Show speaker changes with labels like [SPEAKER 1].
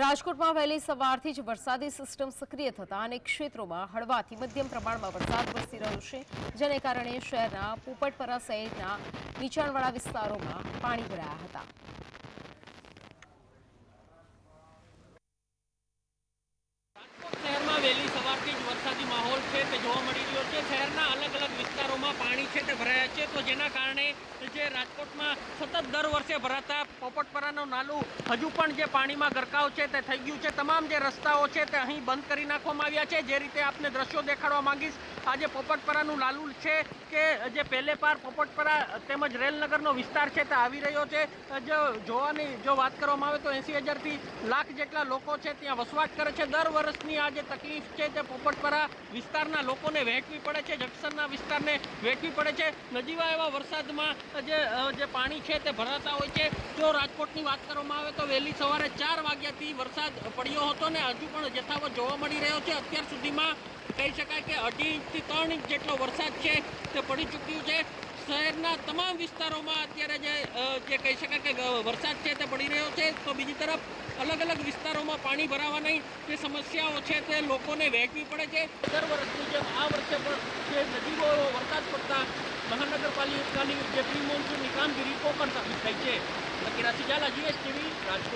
[SPEAKER 1] રાજકોટમાં વહેલી સવારથી જ વરસાદી સિસ્ટમ સક્રિય થતા અનેક ક્ષેત્રોમાં હળવાથી મધ્યમ પ્રમાણમાં વરસાદ વરસી રહ્યો છે, જેને કારણે શહેરના પોપટપરા સહિતના નીચાણવાળા વિસ્તારોમાં પાણી ભરાયા હતા.
[SPEAKER 2] શહેરમાં વહેલી સવારથી જ વરસાદી માહોલ છે તે જોવા મળી રહ્યો છે. શહેરના અલગ અલગ વિસ્તારોમાં પાણી છે છે તો જેના કારણે જે રાજકોટમાં સતત દર વર્ષે ભરાતા પોપટપરાનું નાલું હજુ પણ જે પાણીમાં ગરકાવ છે તે થઈ ગયું છે. તમામ જે રસ્તાઓ છે તે અહીં બંધ કરી નાખવામાં આવ્યા છે. જે રીતે આપને દ્રશ્યો દેખાડવા માંગીશ આજે પોપટપરાનું લાલુલ છે કે જે પહેલે પાર પોપટપરા તેમજ રેલનગરનો વિસ્તાર છે તે આવી રહ્યો છે. જો જોવાની, જો વાત કરવામાં આવે તો એંસી હજારથી લાખ જેટલા લોકો છે ત્યાં વસવાટ કરે છે. દર વર્ષની આ જે તકલીફ છે તે પોપટપરા વિસ્તારના લોકોને વહેંચવી પડે છે જંકશનના વિસ્તારને વહેંચવી પડે છે. નજીવા એવા વરસાદમાં જે જે પાણી છે તે ભરાતા હોય છે. જો રાજકોટની વાત કરવામાં આવે તો વહેલી સવારે ચાર વાગ્યાથી વરસાદ પડ્યો હતો ને હજુ પણ યથાવત જોવા મળી રહ્યો છે. અત્યાર સુધીમાં કહી શકાય કે અઢી ઇંચથી ત્રણ ઇંચ જેટલો વરસાદ છે, તે પડી ચૂક્યું છે. શહેરના તમામ વિસ્તારોમાં અત્યારે જે જે કહી શકાય કે વરસાદ છે તે પડી રહ્યો છે. તો બીજી તરફ અલગ અલગ વિસ્તારોમાં પાણી ભરાવાની જે સમસ્યાઓ છે તે લોકોને વહેંચવી પડે છે. દર વર્ષની જેમ આ વર્ષે પણ જે નજીવો વરસાદ પડતા મહાનગરપાલિકાની જે પ્રી મોન્સૂનની કામગીરી પોકળ સાબિત થઈ છે. લકીરા સિજાલા જીએસટીવી, રાજકોટ.